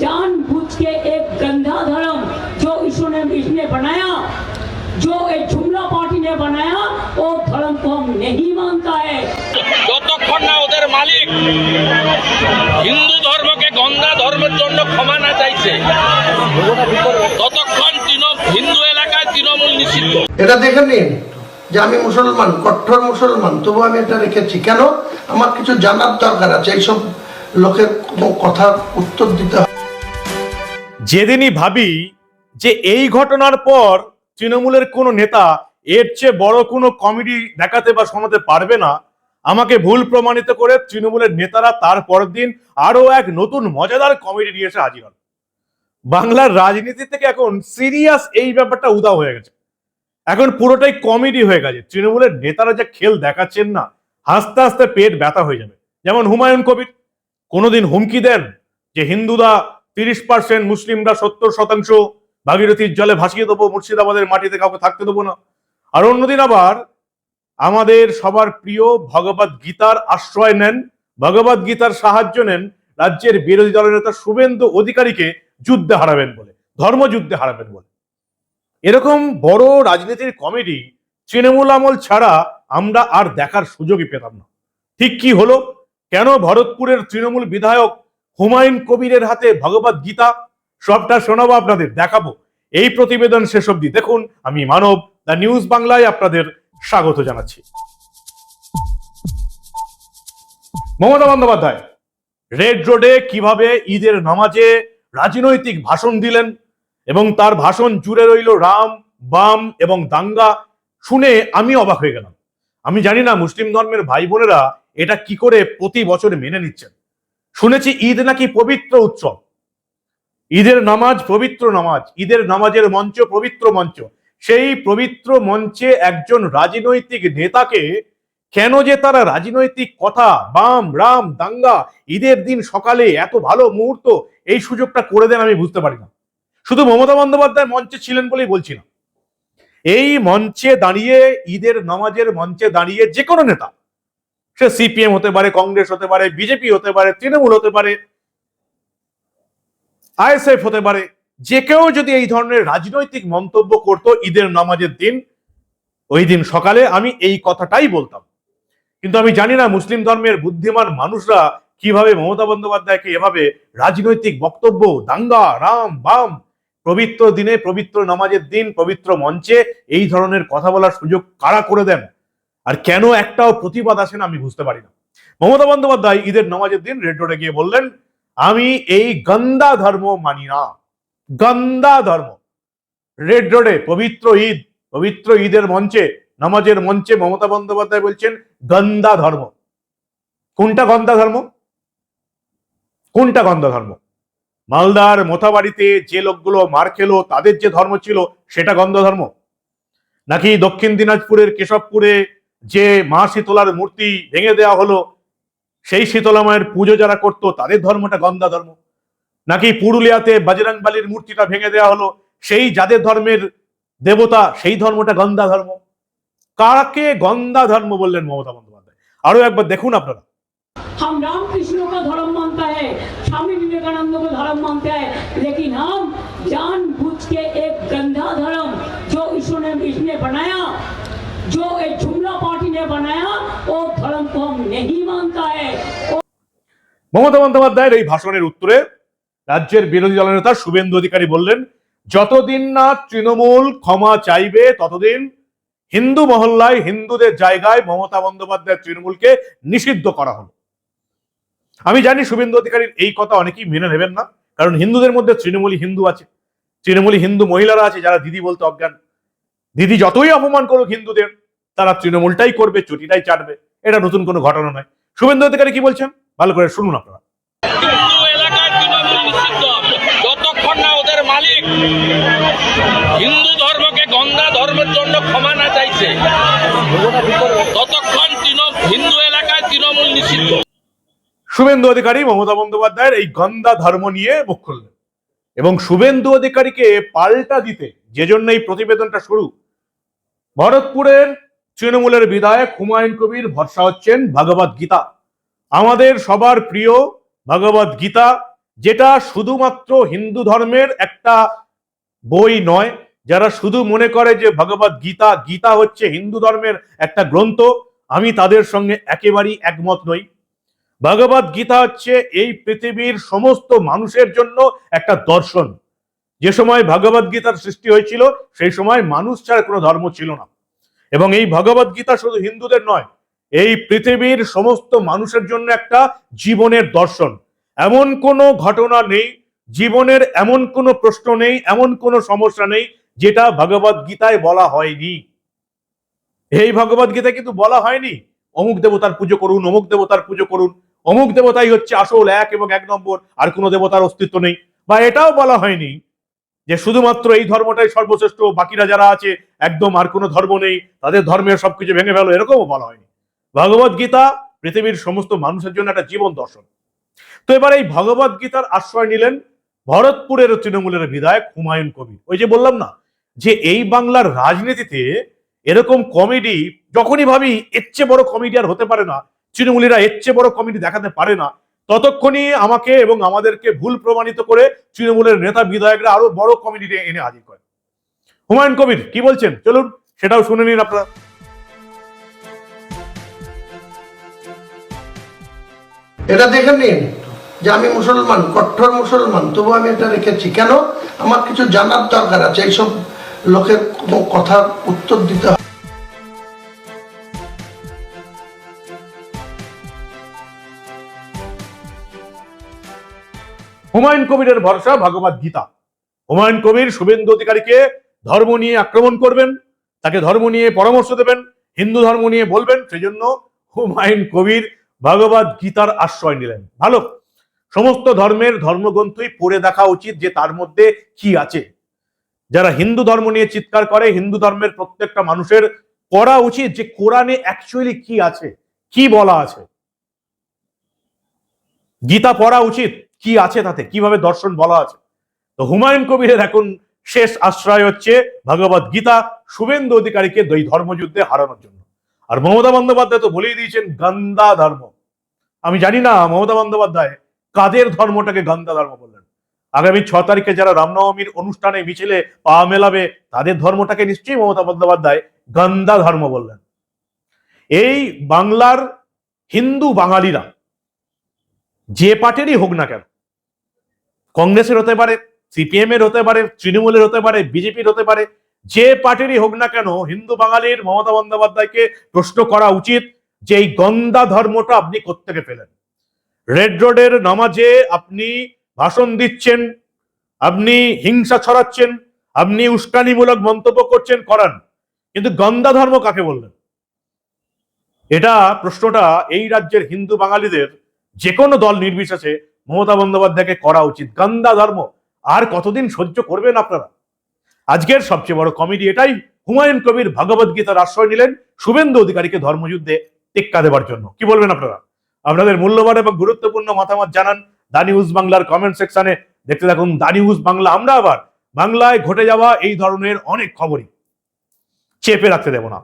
जानबूझ के एक गंदा धर्म जो इसने इसने बनाया जो एक जुमला पार्टी ने बनाया वो धर्म को हम नहीं मानता है যতক্ষণ না ওদের মালিক হিন্দু ধর্মকে গঙ্গা ধর্মের জন্য ক্ষমা না চাইছে ততক্ষণ তৃণ- হিন্দু এলাকায় তৃণমূল নিষিদ্ধ এটা দেখে নিন যে আমি মুসলমান কট্টর মুসলমান তবু আমি এটা রেখেছি কেন আমার কিছু জানার দরকার আছে এইসব লোকের কোনো কথার উত্তর দিতে যেদিনই ভাবি যে এই ঘটনার পর তৃণমূলের কোনো নেতা এর চেয়ে বড় কোনো কমেডি দেখাতে বা শোনাতে পারবে না, আমাকে ভুল প্রমাণিত করে তৃণমূলের নেতারা তার পরের দিন আরও এক নতুন মজাদার কমেডি নিয়ে এসে হাজির হন। বাংলার রাজনীতি থেকে এখন সিরিয়াস এই ব্যাপারটা উদা হয়ে গেছে। এখন পুরোটাই কমেডি হয়ে গেছে। তৃণমূলের নেতারা যে খেল দেখাচ্ছেন না, হাসতে হাসতে পেট ব্যথা হয়ে যাবে। যেমন হুমায়ুন কবির কোনোদিন হুমকি দেন যে হিন্দুরা তিরিশ পার্সেন্ট মুসলিমরা সত্তর শতাংশ ভাগীরথীর জলে ভাসিয়ে দেবো, মুর্শিদাবাদের মাটিতে কাউকে থাকতে দেবো না। আর অন্যদিন আবার আমাদের সবার প্রিয় ভগবত গীতার আশ্রয় নেন, ভগবত গীতার সাহায্য নেন রাজ্যের বিরোধী দলের নেতা শুভেন্দু অধিকারীকে যুদ্ধে হারাবেন বলে ধর্মযুদ্ধে হারাবেন বলে। এরকম বড় রাজনীতির কমেডি তৃণমূল আমল ছাড়া আমরা আর দেখার সুযোগই পেতাম না। ঠিক কি হলো? কেন ভরতপুরের তৃণমূল বিধায়ক হুমায়ুন কবিরের হাতে ভগবত গীতা? সবটা শোনাবো আপনাদের, দেখাবো। এই প্রতিবেদন শেষ অবধি দেখুন। আমি মানব, দ্য নিউজ বাংলায় আপনাদের স্বাগত জানাচ্ছি। মমতা বন্দ্যোপাধ্যায়, রেড রোডে কীভাবে ঈদের নামাজে রাজনৈতিক ভাষণ দিলেন এবং তার ভাষণ জুড়ে রইল রাম, বাম এবং দাঙ্গা, শুনে আমি অবাক হয়ে গেলাম। আমি জানি না, মুসলিম ধর্মের ভাই বোনেরা এটা কি করে প্রতি বছর মেনে নিচ্ছেন? শুনেছি ঈদ নাকি পবিত্র উৎসব। ঈদের নামাজ পবিত্র নামাজ, ঈদের নামাজের মঞ্চ পবিত্র মঞ্চ। সেই পবিত্র মঞ্চে একজন রাজনৈতিক নেতাকে কেন যে তারা রাজনৈতিক কথা, বাম, রাম, দাঙ্গা, ঈদের দিন সকালে এত ভালো মুহূর্ত, এই সুযোগটা করে দেন আমি বুঝতে পারি না। শুধু মমতা বন্দ্যোপাধ্যায় মঞ্চে ছিলেন বলেই বলছি না। এই মঞ্চে দাঁড়িয়ে, ঈদের নামাজের মঞ্চে দাঁড়িয়ে যে কোনো নেতা সে সিপিএম হতে পারে, কংগ্রেস হতে পারে, বিজেপি হতে পারে, তৃণমূল হতে পারে, আইএসএফ হতে পারে, যে কেউ যদি এই ধরনের রাজনৈতিক মন্তব্য করত ঈদের নামাজের দিন, ওই দিন সকালে আমি এই কথাটাই বলতাম। কিন্তু আমি জানি না মুসলিম ধর্মের বুদ্ধিমান মানুষরা কীভাবে মমতা বন্দ্যোপাধ্যায়কে এভাবে রাজনৈতিক বক্তব্য, দাঙ্গা, রাম, বাম, পবিত্র দিনে, পবিত্র নামাজের দিন, পবিত্র মঞ্চে এই ধরনের কথা বলার সুযোগ কারা করে দেন? আর কেন একটাও প্রতিবাদ আসে না আমি বুঝতে পারি না। মমতা বন্দ্যোপাধ্যায় ঈদের নামাজের দিন রেড রোডে গিয়ে বললেন, আমি এই গন্দা ধর্ম মানি না। গন্দা ধর্ম। রেড রোডে পবিত্র ঈদ, পবিত্র ঈদের মঞ্চে, নামাজের মঞ্চে মমতা বন্দ্যোপাধ্যায় বলছেন, গন্দা ধর্ম। কোনটা গন্দা ধর্ম? কোনটা গন্দা ধর্ম? মালদার মোথাবাড়িতে যে লোকগুলো মার খেলো, তাদের যে ধর্ম ছিল, সেটা গন্ধ ধর্ম? নাকি দক্ষিণ দিনাজপুরের কেশবপুরে যে মা শীতলার মূর্তি ভেঙে দেওয়া হলো সেই শীতলা মায়ের পুজো যারা করতো তাদের ধর্মটা গন্দা ধর্ম নাকি পুরুলিয়াতে বজরং বালির মূর্তিটা ভেঙে দেওয়া হলো সেই যাদের ধর্মের দেবতা সেই ধর্মটা গন্দা ধর্ম কাকে গন্দা ধর্ম বললেন মমতা বন্দ্যোপাধ্যায় আরো একবার দেখুন আপনারা हम राम कृष्ण का धर्म मानता है स्वामी विवेकानंद को धर्म मानता है लेकिन हम जानबूझ মমতা বন্দ্যোপাধ্যায়ের এই ভাষণের উত্তরে রাজ্যের বিরোধী দলনেতা শুভেন্দু অধিকারী বললেন, যতদিন না তৃণমূল ক্ষমা চাইবে, ততদিন হিন্দু মহল্লায় হিন্দুদের জায়গায় মমতা বন্দ্যোপাধ্যায় তৃণমূলকে নিষিদ্ধ করা হলো। আমি জানি শুভেন্দু অধিকারীর এই কথা অনেকেই মেনে নেবেন না, কারণ হিন্দুদের মধ্যে তৃণমূলী হিন্দু আছে। তৃণমূলী হিন্দু মহিলারা আছে যারা দিদি বলতে অজ্ঞান। দিদি যতই অপমান করুক হিন্দুদের, তারা তৃণমূলটাই করবে, চটিটাই চাটবে। এটা নতুন কোনো ঘটনা নয়। শুভেন্দু অধিকারী কি বলছেন? ভালো করে শুনুন আপনারা। হিন্দু এলাকায় তৃণমূল নিষিদ্ধ যতক্ষণ না ওদের মালিক হিন্দু ধর্মকে গঙ্গা ধর্মের জন্য ক্ষমা না চাইছে ততক্ষণ হিন্দু এলাকায় তৃণমূল নিষিদ্ধ। শুভেন্দু অধিকারী মমতা বন্দ্যোপাধ্যায়ের এই গন্দা ধর্ম নিয়ে মুখ খুললেন। এবং শুভেন্দু অধিকারীকে পাল্টা দিতে যে জন্য এই প্রতিবেদনটা শুরু ভরতপুরের তৃণমূলের বিধায়ক হুমায়ুন কবির ভরসা হচ্ছেন ভগবত গীতা। আমাদের সবার প্রিয় ভগবত গীতা, যেটা শুধুমাত্র হিন্দু ধর্মের একটা বই নয়, যারা শুধু মনে করে যে ভগবত গীতা গীতা হচ্ছে হিন্দু ধর্মের একটা গ্রন্থ, আমি তাদের সঙ্গে একেবারেই একমত নই। ভগবত গীতা হচ্ছে এই পৃথিবীর সমস্ত মানুষের জন্য একটা দর্শন। যে সময় ভগবত গীতার সৃষ্টি হয়েছিল, সেই সময় মানুষ ছাড়া কোনো ধর্ম ছিল না। এবং এই ভগবত গীতা শুধু হিন্দুদের নয় এই পৃথিবীর সমস্ত মানুষের জন্য একটা জীবনের দর্শন। এমন কোনো ঘটনা নেই, জীবনের এমন কোনো প্রশ্ন নেই, এমন কোনো সমস্যা নেই, যেটা ভগবত গীতায় বলা হয়নি। এই ভগবত গীতায় কিন্তু বলা হয়নি, অমুক দেবতার পুজো করুন, অমুক দেবতার পুজো করুন, অমুক দেবতাই হচ্ছে আসল এক এবং এক নম্বর, আর কোনো দেবতার অস্তিত্ব নেই। বা এটাও বলা হয়নি যে শুধুমাত্র এই ধর্মটাই সর্বশ্রেষ্ঠ, বাকিরা যারা আছে, একদম আর কোনো ধর্ম নেই, তাদের ধর্মের সবকিছু ভেঙে ফেলো, এরকমও বলা হয়নি। ভগবত গীতা পৃথিবীর সমস্ত মানুষের জন্য একটা জীবন দর্শন। তো এবার এই ভগবত গীতার আশ্রয় নিলেন ভরতপুরের তৃণমূলের বিধায়ক হুমায়ুন কবির। ওই যে বললাম না, যে এই বাংলার রাজনীতিতে এরকম কমেডি, যখনই ভাবি এর চেয়ে বড় কমেডি আর হতে পারে না, তৃণমূলীরা এর চেয়ে বড় কমেডি দেখাতে পারে না, ততক্ষণই আমাকে এবং আমাদেরকে ভুল প্রমাণিত করে তৃণমূলের নেতা বিধায়করা আরও বড় কমেডি এনে হাজির করে হুমায়ুন কবির, কি বলছেন? চলুন, সেটাও শুনে নিন আপনারা। এটা দেখে নিন যে আমি মুসলমান কট্টর মুসলমান তবু আমি এটা রেখেছি। কেন? আমার কিছু জানার দরকার আছে, এইসব লোকের কোনো কথার উত্তর দিতে হবে। হুমায়ুন কবিরের ভরসা ভগবত গীতা। হুমায়ুন কবির শুভেন্দু অধিকারীকে ধর্ম নিয়ে আক্রমণ করবেন, তাকে ধর্ম নিয়ে পরামর্শ দেবেন, হিন্দু ধর্ম নিয়ে বলবেন সেই সেজন্য হুমায়ুন কবির ভগবত গীতার আশ্রয় নিলেন। ভালো। সমস্ত ধর্মের ধর্মগ্রন্থই পড়ে দেখা উচিত যে তার মধ্যে কি আছে। যারা হিন্দু ধর্ম নিয়ে চিৎকার করে, হিন্দু ধর্মের প্রত্যেকটা মানুষের করা উচিত যে কোরআনে অ্যাকচুয়ালি কি আছে, কি বলা আছে। গীতা পড়া উচিত, কি আছে তাতে, কীভাবে দর্শন বলা আছে। তো হুমায়ুন কবিরের এখন শেষ আশ্রয় হচ্ছে ভগবত গীতা, শুভেন্দু অধিকারীকে দুই ধর্মযুদ্ধে হারানোর জন্য। আর মমতা বন্দ্যোপাধ্যায় তো বলেই দিয়েছেন গান্দা ধর্ম। আমি জানি না মমতা বন্দ্যোপাধ্যায় কাদের ধর্মটাকে গান্দা ধর্ম বললেন। আগামী ছ তারিখে যারা রামনবমীর অনুষ্ঠানে মিছিলে পা মেলাবে, তাদের ধর্মটাকে নিশ্চয়ই মমতা বন্দ্যোপাধ্যায় গান্দা ধর্ম বললেন। এই বাংলার হিন্দু বাঙালিরা যে পার্টিরই হোক না কেন, কংগ্রেসের হতে পারে সিপিএম এর হতে পারে, তৃণমূলের হতে পারে, বিজেপির হতে পারে যে পার্টিরই হোক না কেন হিন্দু বাঙালির মমতা বন্দ্যোপাধ্যায়কে প্রশ্ন করা উচিত যে এই গন্দা ধর্মটা আপনি কোত্থেকে পেলেন? রেড রোডের নামাজে আপনি ভাষণ দিচ্ছেন, আপনি হিংসা ছড়াচ্ছেন, আপনি উস্কানিমূলক মন্তব্য করছেন, করান। কিন্তু গন্দা ধর্ম কাকে বললেন? এটা প্রশ্নটা এই রাজ্যের হিন্দু বাঙালিদের যে কোনো দল নির্বিশেষে মমতা বন্দ্যোপাধ্যায়কে করা উচিত। গন্দা ধর্ম আর কতদিন সহ্য করবেন আপনারা? আজকের সবচেয়ে বড় কমেডি এটাই হুমায়ুন কবির ভগবত গীতার আশ্রয় নিলেন শুভেন্দু অধিকারীকে ধর্মযুদ্ধে টেক্কা দেবার জন্য। কি বলবেন আপনারা? আপনাদের মূল্যবান এবং গুরুত্বপূর্ণ মতামত জানান দা নিউজ বাংলার কমেন্ট সেকশনে দেখতে থাকুন দা নিউজ বাংলা। আমরা আবার বাংলায় ঘটে যাওয়া এই ধরনের অনেক খবরই। চেপে রাখতে দেব না।